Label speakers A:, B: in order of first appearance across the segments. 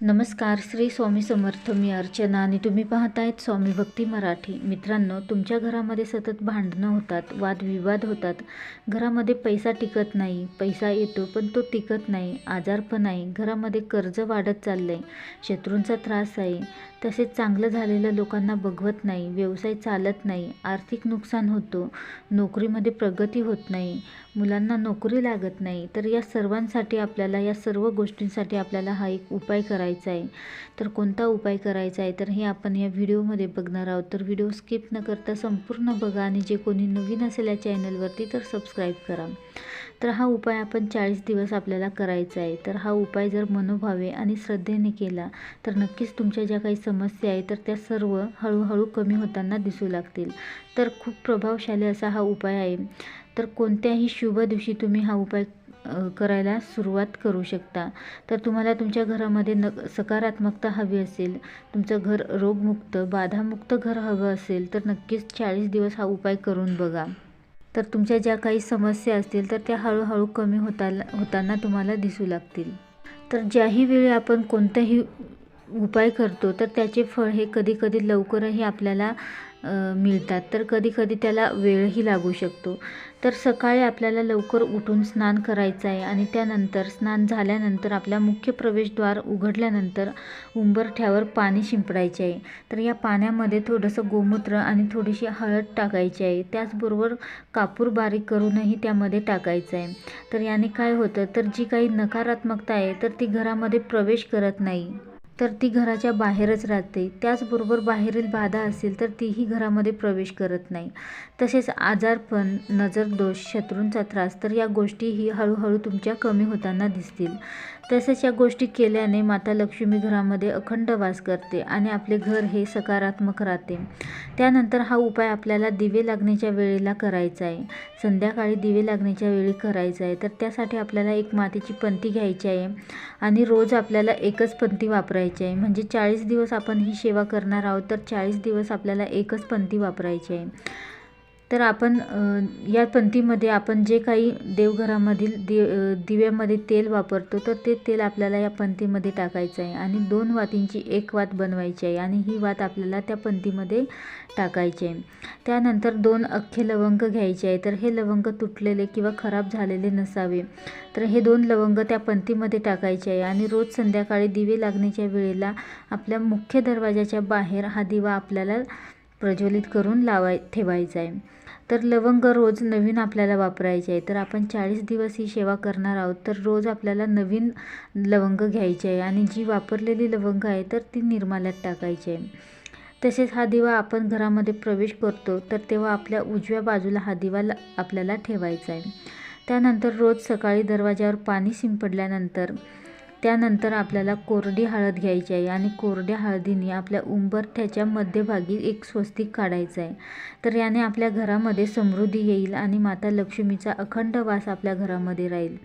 A: नमस्कार श्री स्वामी समर्थ मी अर्चना आणि तुम्ही पाहतायत स्वामी भक्ती मराठी. मित्रांनो तुमच्या घरामध्ये सतत भांडणं होतात वादविवाद होतात. घरामध्ये पैसा टिकत नाही पैसा येतो पण तो टिकत नाही आजारपण आहे घरामध्ये कर्ज वाढत चाललं आहे शत्रूंचा त्रास आहे. तसेच चांगलं झालेलं लोकांना बघवत नाही व्यवसाय चालत नाही आर्थिक नुकसान होतो नोकरीमध्ये प्रगती होत नाही मुलांना नोकरी लागत नाही. तर या सर्वांसाठी आपल्याला या सर्व गोष्टींसाठी आपल्याला हा एक उपाय करायचा आहे. तर कोणता उपाय करायचा आहे? तर हे आपण या व्हिडिओमध्ये बघणार आहोत. तर व्हिडिओ स्किप न करता संपूर्ण बघा आणि जे कोणी नवीन असेल या चॅनलवरती तर सबस्क्राईब करा. तर हा उपाय आपण चाळीस दिवस आपल्याला करायचा आहे. तर हा उपाय जर मनोभावे आणि श्रद्धेने केला तर नक्कीच तुमच्या ज्या काही समस्या आहे तर त्या सर्व हळूहळू कमी होताना दिसू लागतील. तर खूप प्रभावशाली असा हा उपाय आहे. तर कोणत्याही शुभ दिवशी तुम्ही हा उपाय करायला सुरुवात करू शकता. तर तुम्हाला तुमच्या घरामध्ये न सकारात्मकता हवी असेल तुमचं घर रोगमुक्त बाधामुक्त घर हवं असेल तर नक्कीच चाळीस दिवस हा उपाय करून बघा. तर तुमच्या ज्या काही समस्या असतील तर त्या हळूहळू कमी होता होताना तुम्हाला दिसू लागतील. तर ज्याही वेळी आपण कोणताही उपाय करतो तर त्याचे फळ हे कधीकधी लवकरही आपल्याला मिळतात. तर कधीकधी त्याला वेळही लागू शकतो. तर सकाळी आपल्याला लवकर उठून स्नान करायचं आहे आणि त्यानंतर स्नान झाल्यानंतर आपल्या मुख्य प्रवेशद्वार उघडल्यानंतर उंबरठ्यावर पाणी शिंपडायचे आहे. तर या पाण्यामध्ये थोडंसं गोमूत्र आणि थोडीशी हळद टाकायची आहे. त्याचबरोबर कापूर बारीक करूनही त्यामध्ये टाकायचं आहे. तर याने काय होतं? तर जी काही नकारात्मकता आहे तर ती घरामध्ये प्रवेश करत नाही. तर ती घराच्या बाहेरच राहते. त्याचबरोबर बाहेरील बाधा असेल तर तीही घरामध्ये प्रवेश करत नाही. तसेच आजारपण नजरदोष शत्रूंचा त्रास तर या गोष्टीही हळूहळू तुमच्या कमी होताना दिसतील. तसेच या गोष्टी केल्याने माता लक्ष्मी घरामध्ये अखंड वास करते आणि आपले घर हे सकारात्मक राहते. त्यानंतर हा उपाय आपल्याला दिवे लागण्याच्या वेळेला करायचा आहे. संध्याकाळी दिवे लागण्याच्या वेळी करायचा आहे. तर त्यासाठी आपल्याला एक मातीची पंथी घ्यायची आहे आणि रोज आपल्याला एकच पंथी वापरायची आहे. म्हणजे चाळीस दिवस आपण ही सेवा करणार आहोत तर चाळीस दिवस आपल्याला एकच पंथी वापरायची आहे. तर आपण या पंथीमध्ये आपण जे काही देवघरामधील दि दिव्यामध्ये तेल वापरतो तर ते तेल आपल्याला या पंथीमध्ये टाकायचं आहे. आणि दोन वातींची एक वात बनवायची आहे आणि ही वात आपल्याला त्या पंथीमध्ये टाकायची आहे. त्यानंतर दोन अख्खे लवंग घ्यायचे आहे. तर हे लवंग तुटलेले किंवा खराब झालेले नसावे. तर हे दोन लवंग त्या पंथीमध्ये टाकायचे आहे. आणि रोज संध्याकाळी दिवे लागण्याच्या वेळेला आपल्या मुख्य दरवाजाच्या बाहेर हा दिवा आपल्याला प्रज्वलित करून लावाय ठेवायचा आहे तर लवंग रोज नवीन आपल्याला वापरायचे आहे तर आपण चाळीस दिवस ही सेवा करणार आहोत. तर रोज आपल्याला नवीन लवंग घ्यायचे आहे आणि जी वापरलेली लवंग आहे तर ती निर्माल्यात टाकायची आहे तसेच हा दिवा आपण घरामध्ये प्रवेश करतो तर तेव्हा आपल्या उजव्या बाजूला हा दिवा आपल्याला ठेवायचा आहे त्यानंतर रोज सकाळी दरवाज्यावर पाणी शिंपडल्यानंतर त्यानंतर आपल्याला कोरडी हळद घ्यायची आहे आणि कोरड्या हळदीने आपल्या उंबरठ्याच्या मध्यभागी एक स्वस्तिक काढायचं आहे. तर याने आपल्या घरामध्ये समृद्धी येईल आणि माता लक्ष्मीचा अखंड वास आपल्या घरामध्ये राहील.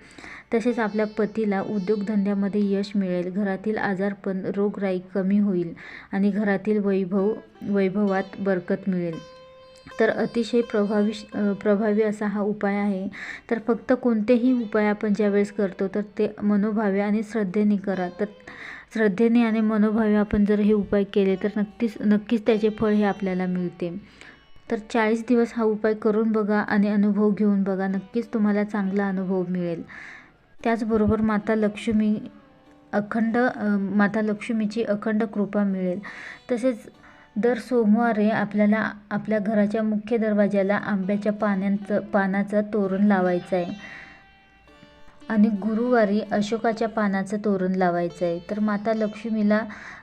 A: तसेच आपल्या पतीला उद्योगधंद्यामध्ये यश मिळेल. घरातील आजारपण रोगराई कमी होईल आणि घरातील वैभव वैभवात बरकत मिळेल. तर अतिशय प्रभावी प्रभावी असा हा उपाय आहे. तर फक्त कोणतेही उपाय आपण ज्यावेळेस करतो तर ते मनोभावे आणि श्रद्धेने करा. तर श्रद्धेने आणि मनोभावे आपण जर हे उपाय केले तर नक्कीच नक्कीच त्याचे फळ हे आपल्याला मिळते. तर चाळीस दिवस हा उपाय करून बघा आणि अनुभव घेऊन बघा. नक्कीच तुम्हाला चांगला अनुभव मिळेल. त्याचबरोबर माता लक्ष्मी अखंड माता लक्ष्मीची अखंड कृपा मिळेल. तसेच दर सोमवारी आपल्याला आपल्या घराच्या मुख्य दरवाज्याला आंब्याच्या पानांचं पानाचं तोरण लावायचं आहे आणि गुरुवारी अशोकाच्या पानाचं तोरण लावायचं आहे तर माता लक्ष्मीला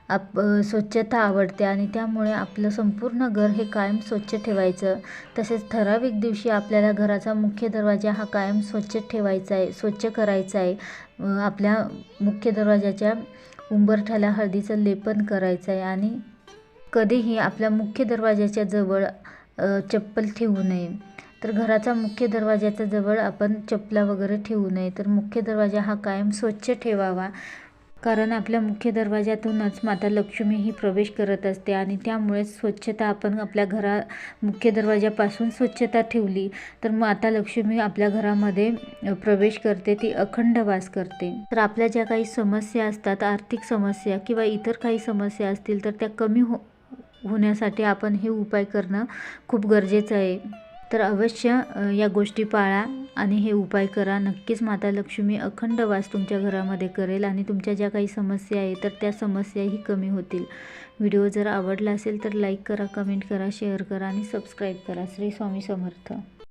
A: आप स्वच्छता आवडते आणि त्यामुळे आपलं संपूर्ण घर हे कायम स्वच्छ ठेवायचं. तसेच ठराविक दिवशी आपल्याला घराचा मुख्य दरवाजा हा कायम स्वच्छ ठेवायचा आहे स्वच्छ करायचा आहे आपल्या मुख्य दरवाजाच्या उंबरठ्याला हळदीचं लेपन करायचं आहे आणि कधीही आपल्या मुख्य दरवाजाच्या जवळ चप्पल ठेवू नये. तर घराचा मुख्य दरवाजाच्या जवळ आपण चपला वगैरे ठेवू नये. तर मुख्य दरवाजा हा कायम स्वच्छ ठेवावा. कारण आपल्या मुख्य दरवाजातूनच माता लक्ष्मी ही प्रवेश करत असते आणि त्यामुळेच स्वच्छता आपण आपल्या घरा मुख्य दरवाजापासून स्वच्छता ठेवली तर माता लक्ष्मी आपल्या घरामध्ये प्रवेश करते ती अखंड वास करते. तर आपल्या ज्या काही समस्या असतात आर्थिक समस्या किंवा इतर काही समस्या असतील तर त्या कमी हो होण्यासाठी आपण हे उपाय करणं खूप गरजेचं आहे. तर अवश्य या गोष्टी पाळा आणि हे उपाय करा. नक्कीच माता लक्ष्मी अखंड वास तुमच्या घरामध्ये करेल आणि तुमच्या ज्या काही समस्या आहे तर त्या समस्याही कमी होतील. व्हिडिओ जर आवडला असेल तर लाईक करा कमेंट करा शेअर करा आणि सबस्क्राईब करा. श्री स्वामी समर्थ.